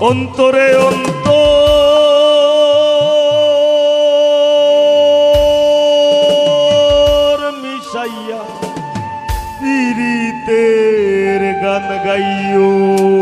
অন্তরে অন্ত মিশাইয়া পিরিতের গান গাইও।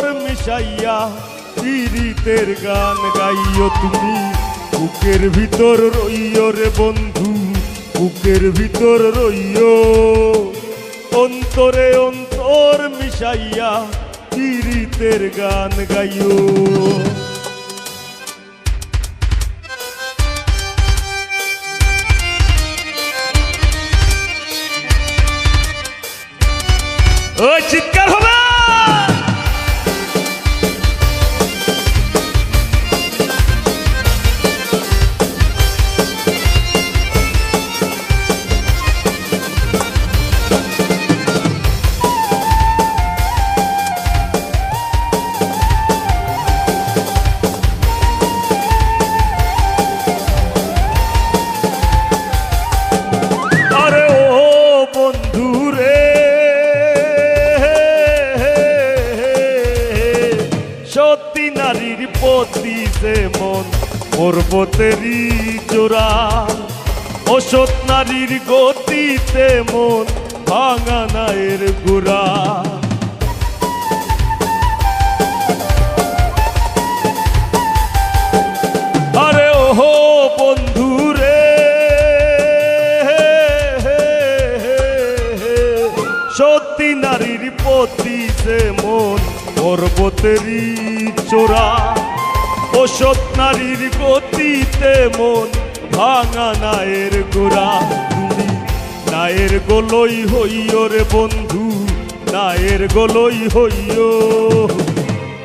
মিশাইয়া পীড়িতের গান গাইও তুমি। বুকের ভিতর রইও রে বন্ধু, বুকের ভিতর রইও অন্তরে অন্তর মিশাইয়া পীড়িতের গান গাইও ওই চিৎকার সত্যি নারীর প্রতি যে মন পর্বতেরই চোরা। ওসব নারীর গতিতে মন ভাঙা নায়ের গোড়া। তুমি নায়ের গোলই হইও রে বন্ধু, নায়ের গোলই হইও।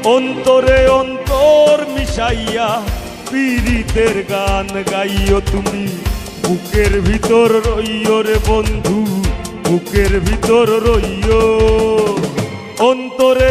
অন্তরে অন্তর মিশাইয়া পীড়িতের গান গাইও তুমি, বুকের ভিতর রইও রে বন্ধু। বুকের ভিতর রইও অন্তরে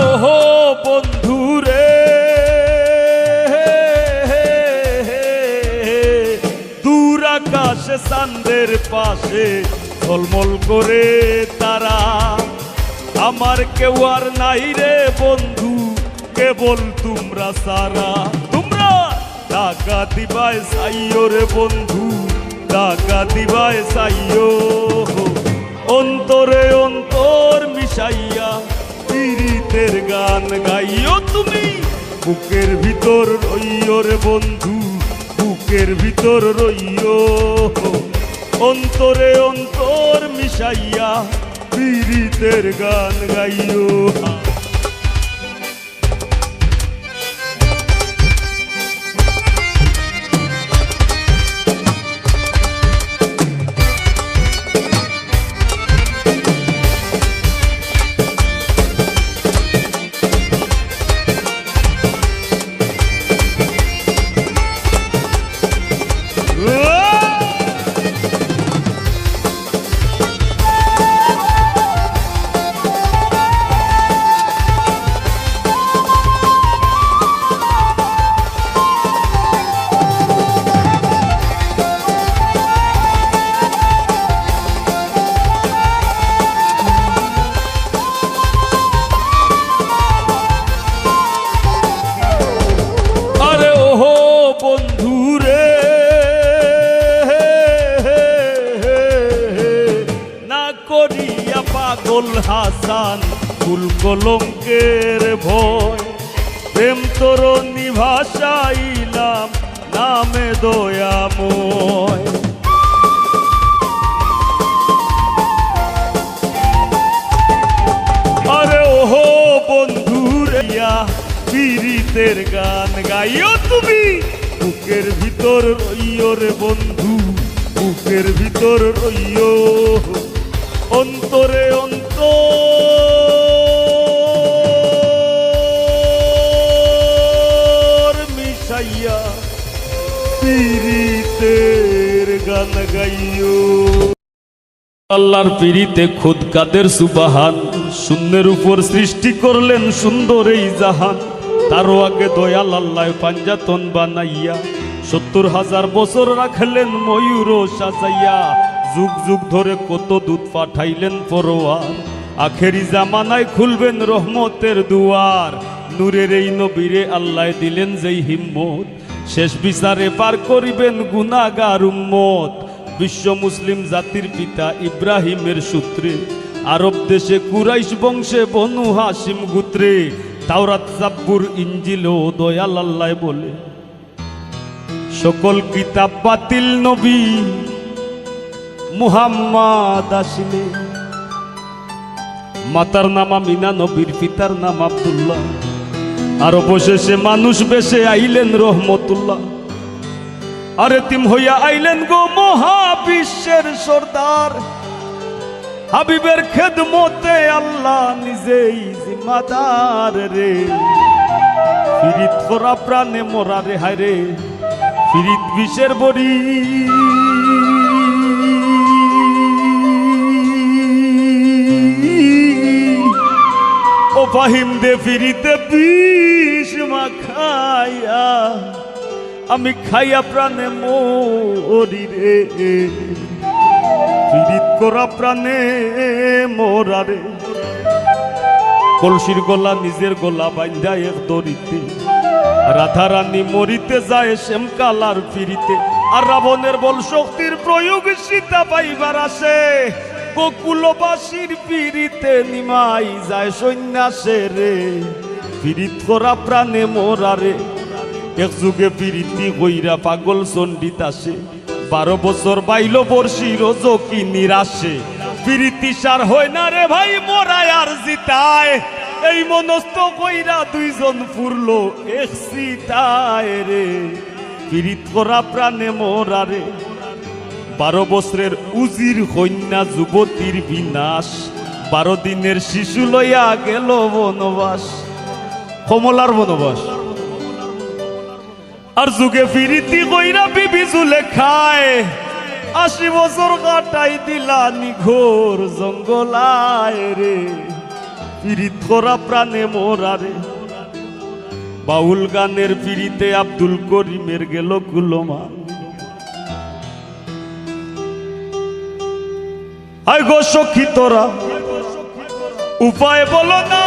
ওহো বন্ধু রে। পাশে ঝলমল করে তারা। আমার কেউ আর নাই রে বন্ধু। কেবল তোমরা সারা। তোমরা টাকা দিবাই সাইও রে বন্ধু, টাকা দিবায় সাইও। অন্তরে অন্তর মিশাইয়া পীড়িতের গান গাইও তুমি। বুকের ভিতর রইও রে বন্ধু, বুকের ভিতর রইও। অন্তরে অন্তর মিশাইয়া পীড়িতের গান গাইও। হাসান, ফুল কলঙ্কের ভয়। প্রেম তোর নিভাসাইলাম নামে দয়াময়। আরে গান গাইও তুমি। বুকের ভিতর রইও রে বন্ধু, বুকের ভিতর রইও। অন্তরে অন্তর মিশাইয়া গান আল্লাহর পিড়িতে খুদ কাদের সুবাহান, শূন্যের উপর সৃষ্টি করলেন সুন্দর এই জাহান। তারও আগে দয়াল আল্লাহ পাঞ্জাতন বানাইয়া, সত্তর হাজার বছর রাখলেন ময়ূর সাজাইয়া। যুগ যুগ ধরে কত দুধ পাঠাইলেন পরোয়ার। আখেরি জামানায় খুলবেন রহমতের দুয়ার। নূরের এই নবীরে আল্লাহ দিলেন যেই হিম্মত। শেষ বিচারে পার করিবেন গুনাগার উম্মত। বিশ্ব মুসলিম জাতির পিতা ইব্রাহিমের সূত্রে। আরব দেশে কুরাইশ বংশে বনু হাসিম গুত্রে। তাওরাত সাব্বুর ইঞ্জিল ও দয়াল আল্লাহ বলে, সকল কিতাব বাতিল নবী মুহাম্মদ আসিলে। মাতার নাম আমিনা, নবীর পিতার নাম আব্দুল্লাহ। আর অবশেষে মানুষ বেশে আইলেন রহমতুল্লাহ। আরে তিম হইয়া আইলেন গো মহাবিশ্বের সর্দার। হাবিবের খেদমতে আল্লাহ নিজেই জিম্মাদার রে। ফিরিত করা প্রাণে মরা রে হায় রে। ফিরিত বিষের বড়ি। ফাহিম দে ফিরিতে বিষ মাখাইয়া, আমি খাইয়া প্রাণে মরি রে। পীড়িত করা প্রাণে মোরা রে। কলসির গলা নিজের গলা বান্ধা এক দড়িতে রাধা রানী মরিতে যায় শ্যামকালার ফিরিতে, আর রাবণের বল শক্তির প্রয়োগ সীতা পাইবার আসে। গোকুলবাসীর পিড়িতে নিমাই যায় সন্ন্যাসে রে। পীড়িত করা প্রাণে মোরা রে। এক যুগে পিরিতি কইরা পাগল চন্ডিত আসে বারো বছর বাইল বর্ষি রোজকি নিরাশে। পিরিতি সার হয় না রে ভাই মোরায় আর জিতায়। এই মনস্থ কইরা দুইজন ফুরলো এক সিতায় রে। পিরিত করা প্রাণে মোরা রে। বারো বছরের উজির কন্যা যুবতীর বিনাশ। বারো দিনের শিশু লইয়া গেল বনবাস। কমলার বনবাস। আর যুগে ফিরিতি কইরা বিবি জুলে খায়। আশি বছর কাটাই দিলা নিঘোর জঙ্গলায় রে। পিরিত করা প্রাণে মোরা রে। বাউল গানের পিরিতে আব্দুল করিমের গেল কুলমা। আয় গো সখী তোরা। উপায় বলো না।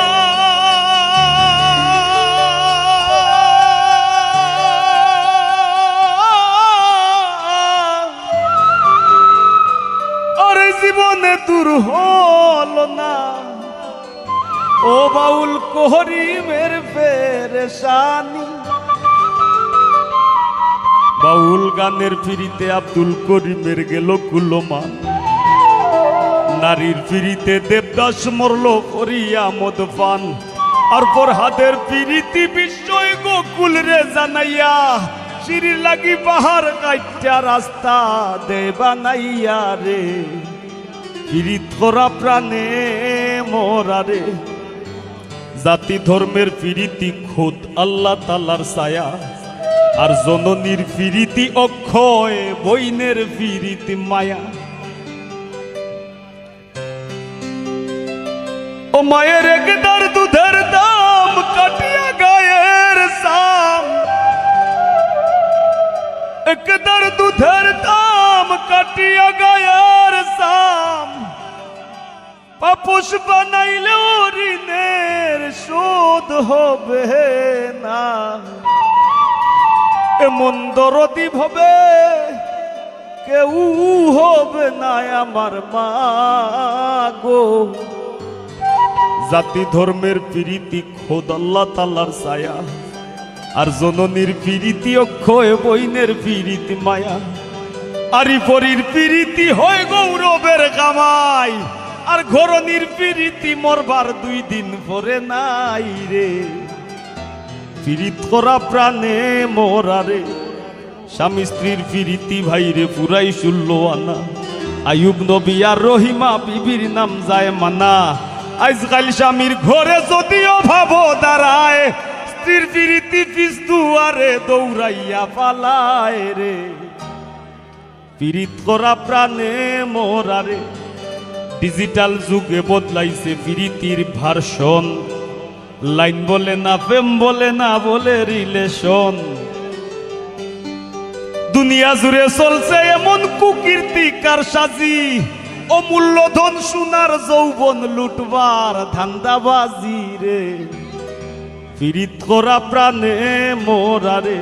আরে জীবনে দূর হল না। ও বাউল কোহরি কোহরিমের পেরেশানি বাউল গানের ফিরিতে আব্দুল করিমের গেল কুলমান নারীর ফিরিতে দেবদাস মরল করিয়া মদ পান আর পর হাতের পিরিতি বিস্ময় গোকুল রে জানাইয়া, সিঁড়ি লাগি পাহাড় কাইটা রাস্তা দে বানাইয়া রে। পিরিত করা প্রাণে মোরা রে। জাতি ধর্মের ফিরিতি খোদ আল্লাহ তালার ছায়া। আর জননীর ফিরিতি অক্ষয় বইনের ফিরিতি মায়া। ও মায়ের একদার দুধের দাম কাটিয়া গায়ের সাম। একদার দুধের দাম কাটিয়া গায়ের সাম। পাপুষ বানাইলে ঋণের শোধ হবে না। এমন দরদি হবে কেউ হবে না আমার মা গো। জাতি ধর্মের প্রীতি খোদ আল্লাহ তাল্লার ছায়া। আর জননীর প্রীতি অক্ষয় বইনের প্রীতি মায়া। আরি পরীর প্রীতি হয় গৌরবের কামাই। আর ঘরনির প্রীতি মরবার দুই দিন পরে নাই রে। ফিরিত করা প্রাণে মোরারে স্বামী স্ত্রীর ফিরিতি ভাইরে পুরাই শুল্ল আনা আয়ুব নবী আর রহিমা বিবির নাম যায় মানা। আজকাল স্বামীর ঘরে যদিও ভাব দাঁড়ায়, স্ত্রীর ফিরিতি পিস দুয়ারে দৌড়াইয়া পালায় রে। পীড়িত করা প্রাণে মোরারে ডিজিটাল যুগে বদলাইছে ফিরিতির ভার্সন। লাইন বলে না, প্রেম বলে না, বলে রিলেশন। দুনিয়া জুড়ে চলছে এমন কুকীর্তি কার সাজি অমূল্য ধন সোনার যৌবন লুটবার ধান্দাবাজি রে। ফিরিত করা প্রাণে মোরারে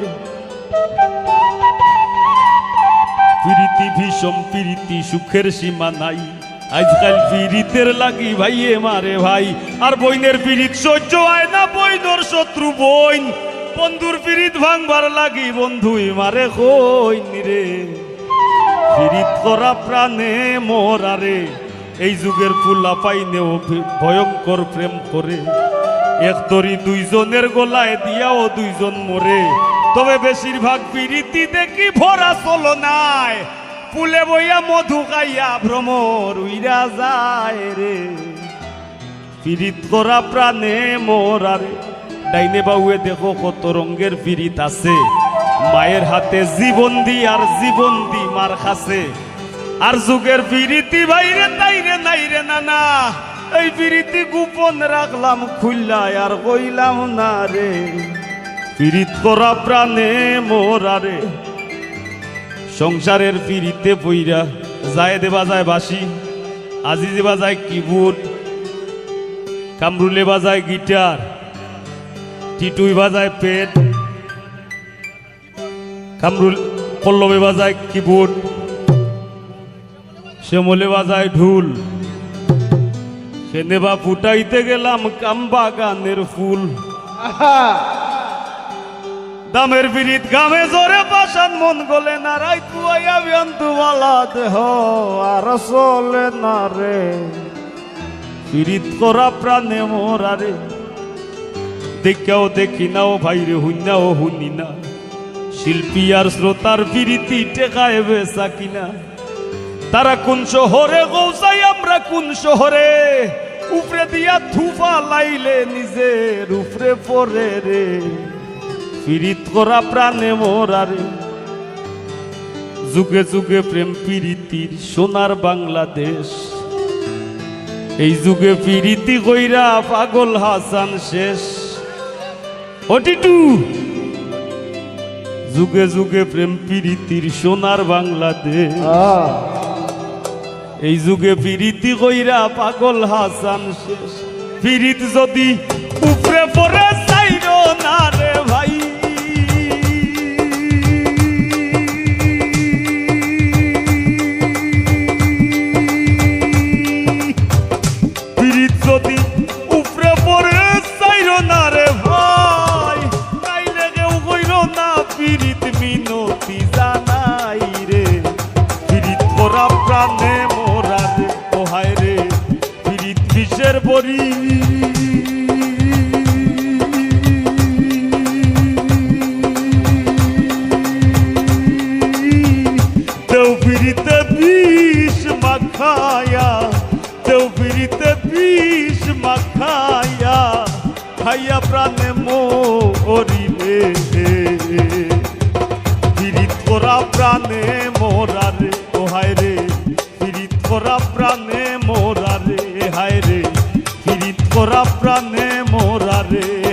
প্রীতি ভীষণ প্রীতি সুখের সীমা নাই। আজকাল পীড়িতের লাগি ভাইয়ে মারে ভাই। আর বইনের পীড়িত সহ্য হয় না বইনর শত্রু বইন। বন্ধুর পীড়িত ভাঙবার লাগি বন্ধুই মারে কইন রে। পীড়িত করা প্রাণে মরারে এই যুগের ফুলা পাইনেও ভি- ভয়ঙ্কর প্রেম করে। এক তরি দুইজনের গলায় দিয়াও দুইজন মরে। তবে বেশিরভাগ পিরিতি দেখি ভরা চলো নাই। ফুলে বইয়া মধু খাইয়া ভ্রমর উইরা যায় রে। পিরিত করা প্রাণে মরারে ডাইনে বাউয়ে দেখো কত রঙ্গের পিরিত আছে। মায়ের হাতে জীবন দি আর জীবন দি মার খাসে। আর যুগের পিরিতি বাইরে তাইরে নাইরে নানা এই পিরিতি গোপন রাখলাম খুললাই আর কইলাম, না রে। পিরিত করা প্রাণে মোরারে সংসারের পিরিতে বইরা যায় দেবা যায় বাসি আজি দেবা যায় কিবোর্ড, কামরুলে বাজায় গিটার, টিটুই বাজায় পেট। কামরুল পল্লবে বাজায় কিবোর্ড শ্যামলে বাজায় ঢুল। সেনেবা ফুটাইতে গেলাম কাম্বা গানের ফুল। দামের বিরিত গামে জোরে পাশান মন গলে না রাই তুয়াইয়া বিয়ন্তু দেহ আর চলে না রে। পিরিত করা প্রাণে মোরারে দেখাও দেখি নাও ভাইরে হুইনাও হুনি না। শিল্পী আর শ্রোতার পিরিতি টেকায় বেসা কিনা? তারা কোন শহরে গৌসাই, আমরা কোন শহরে? উপরে দিয়া থুফা লাইলে নিজের উপরে পরে রে। পিরিত করা প্রাণে মোরারে যুগে যুগে প্রেম প্রীতির সোনার বাংলাদেশ। এই যুগে প্রীতি কইরা পাগল হাসান শেষ। ওটিটু যুগে যুগে প্রেম প্রীতির সোনার বাংলাদেশ। এই যুগে প্রীতি কইরা পাগল হাসান শেষ। প্রীত যদি উপরে পড়ে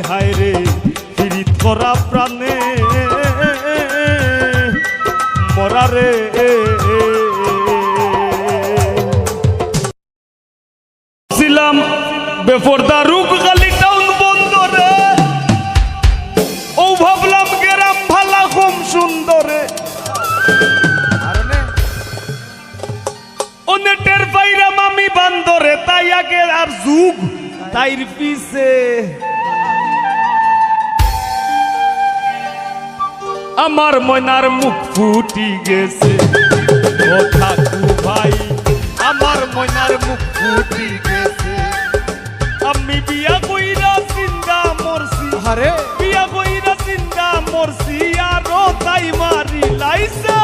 হায় রে ফিরি থরা প্রাণে। মরা রে। ছিলাম বেপর আমার ময়নার মুখ ফুটি গেছে। ও ভাই আমার ময়নার মুখ ফুটি গেছে। আমি বিয়া কইরা সিন্দা মরছি। আরে বিয়া কইরা সিন্দা মরছি আর তাই মারি লাইছে।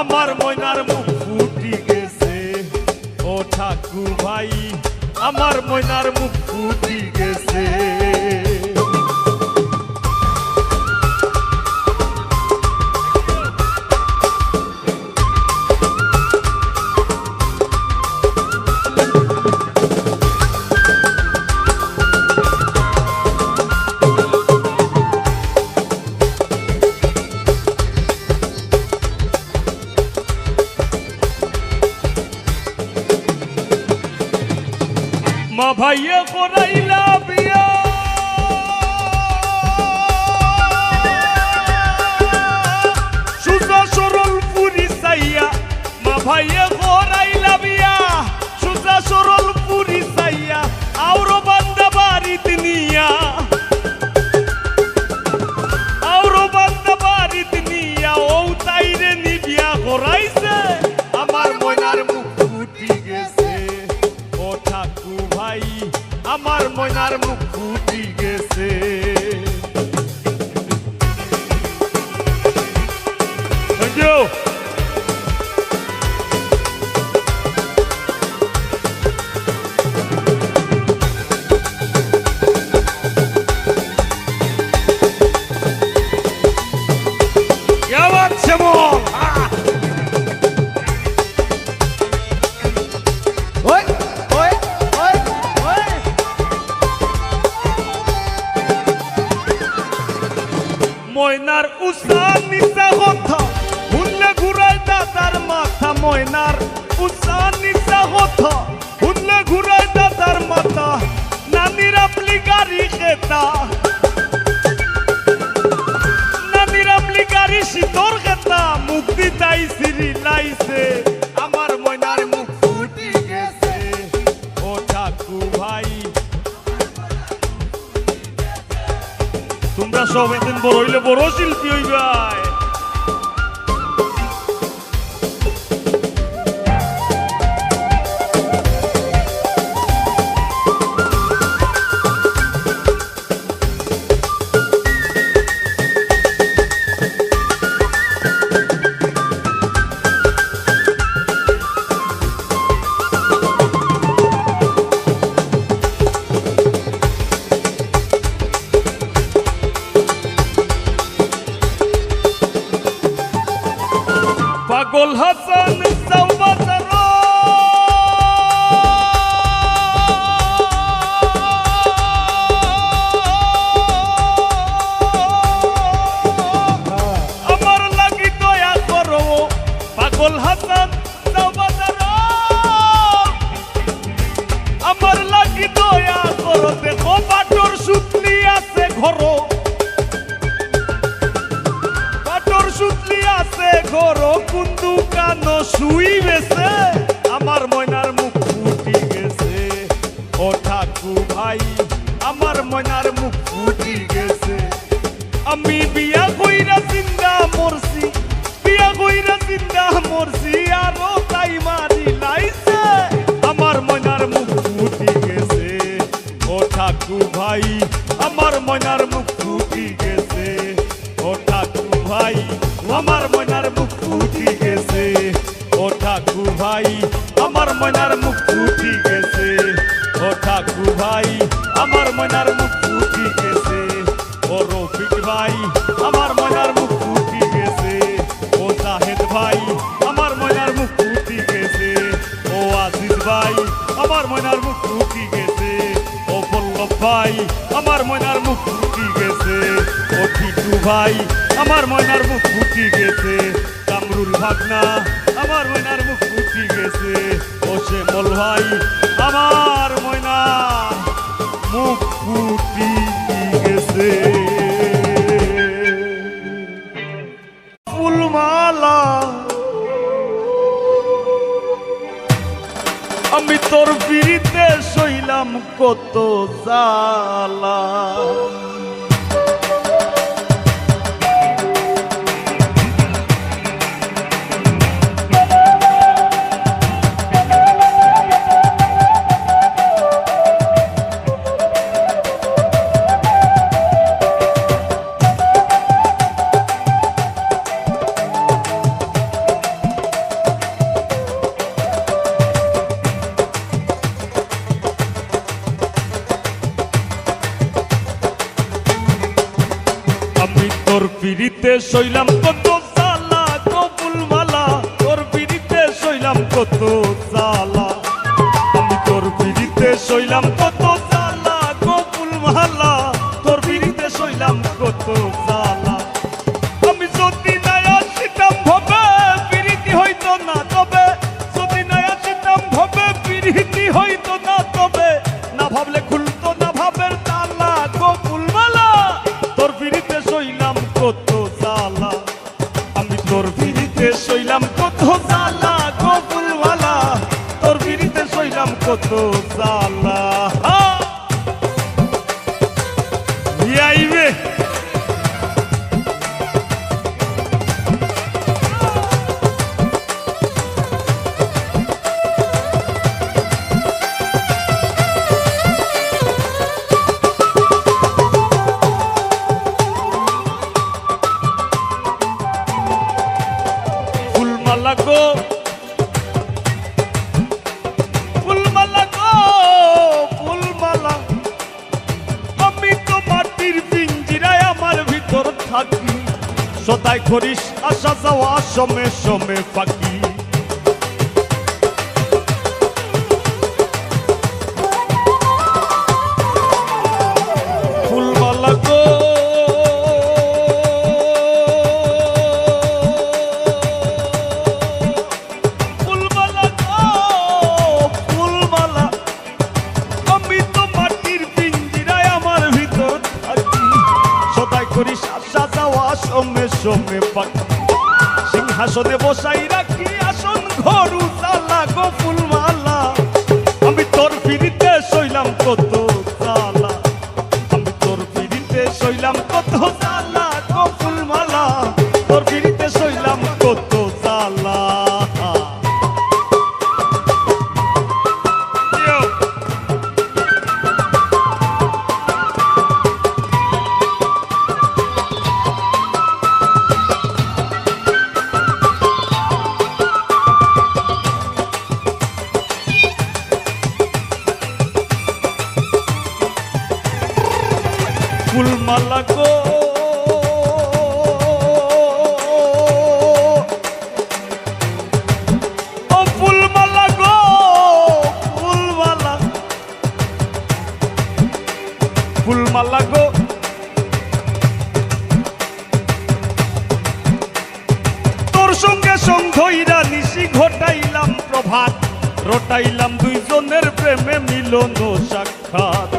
আমার ময়নার মুখ ফুটি গেছে। ও ঠাকুর ভাই আমার ময়নার মুখ ফুটি গেছে। moinar mrukuti পাগল হাসান। ময়নার মুখ ফুটি গেছে। ও ঠাকুর ভাই আমার ময়নার মুখ ফুটি গেছে। ও ঠাকুর ভাই আমার ময়নার মুখ ফুটি গেছে। পিটু ভাই, আমার ময়নার মুখ ফুটি গেছে। কামরুল ভাগনা, আমার ময়নার মুখ ফুটি গেছে। ওসে মল ভাই, আমার ময়না মুখ ফুটি গেছে। ফুলমালা, আমি তোর পিড়িতে সইলাম কত জালা সইলাম গো ফুলমালা গো ফুলমালা আমি তো মাটির পিঞ্জিরায় আমার ভিতর থাকি। সদাই করিস আসা যাওয়া সমে সমে ফাঁকি। পদে বসাই আসন ঘরু তালা গোপুল মালা আমি তোর ফিরিতে শৈলাম কত সঙ্গে সঙ্গইরা নিশি ঘটাইলাম প্রভাত। রটাইলাম দুইজনের প্রেমে মিলন সাক্ষাৎ।